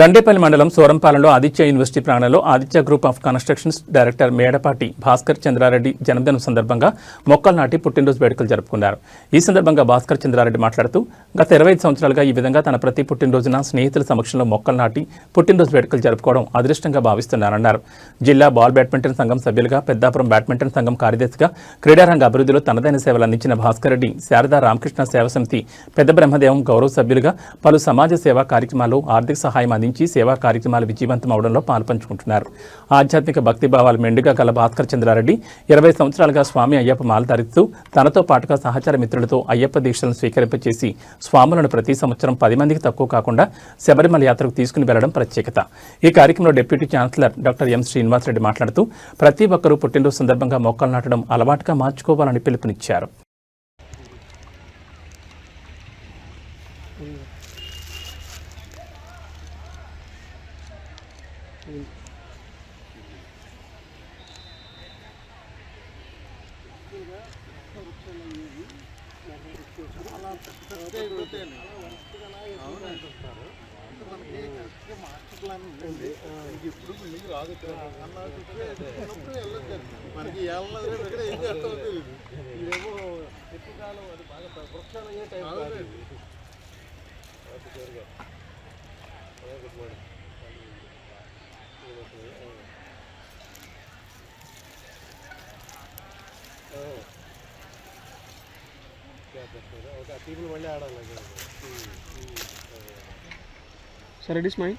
గండేపల్లి మండలం సోరంపాలెంలో ఆదిత్య యూనివర్సిటీ ప్రాంగణంలో Aditya group of constructions director Medapati Bhaskar Chandra Reddy జన్మదినం సందర్భంగా మొక్కలు నాటి పుట్టినరోజు వేడుకలు జరుపుకున్నారు. ఈ సందర్భంగా భాస్కర్ చంద్రారెడ్డి మాట్లాడుతూ గత ఇరవై ఐదు సంవత్సరాలుగా ఈ విధంగా తన ప్రతి పుట్టినరోజున స్నేహితుల సమక్షంలో మొక్కలు నాటి పుట్టినరోజు వేడుకలు జరుపుకోవడం అదృష్టంగా భావిస్తున్నారన్నారు. జిల్లా బాల్ బ్యాడ్మింటన్ సంఘం సభ్యులుగా పెద్దాపురం బ్యాడ్మింటన్ సంఘం కార్యదర్శిగా క్రీడారంగ అభివృద్ధిలో తనదైన సేవలు అందించిన భాస్కర్ రెడ్డి శారదా రామకృష్ణ సేవ సమితి పెద్ద బ్రహ్మదేవం గౌరవ సభ్యులుగా పలు సమాజ సేవా కార్యక్రమాలు ఆర్థిక సహాయం అందించి సేవా కార్యక్రమాలు విజయవంతం అవడంలో పాల్పంచుకుంటున్నారు. ఆధ్యాత్మిక భక్తి భావాలు మెండుగా గల భాస్కర్ చంద్రారెడ్డి ఇరవై సంవత్సరాలుగా స్వామి అయ్యప్ప మాల ధరిస్తూ తనతో పాటుగా సహచర మిత్రులతో అయ్యప్ప దీక్షలను స్వీకరింపచేసి స్వాములను ప్రతి సంవత్సరం పది మందికి తక్కువ కాకుండా శబరిమల యాత్రకు తీసుకుని వెళ్ళడం ప్రత్యేకత. ఈ కార్యక్రమంలో deputy chancellor doctor M Srinivasa Reddy మాట్లాడుతూ ప్రతి ఒక్కరూ పుట్టినరోజు సందర్భంగా మొక్కలు నాటడం అలవాటుగా మార్చుకోవాలని పిలుపునిచ్చారు. మనకి ఏళ్ళ దగ్గర ఏం చేస్తామో తెలియదు ఇదేమో ఎక్కువ కాలం అది బాగా వృక్షాలు అయ్యే time good morning Sir, it is mine.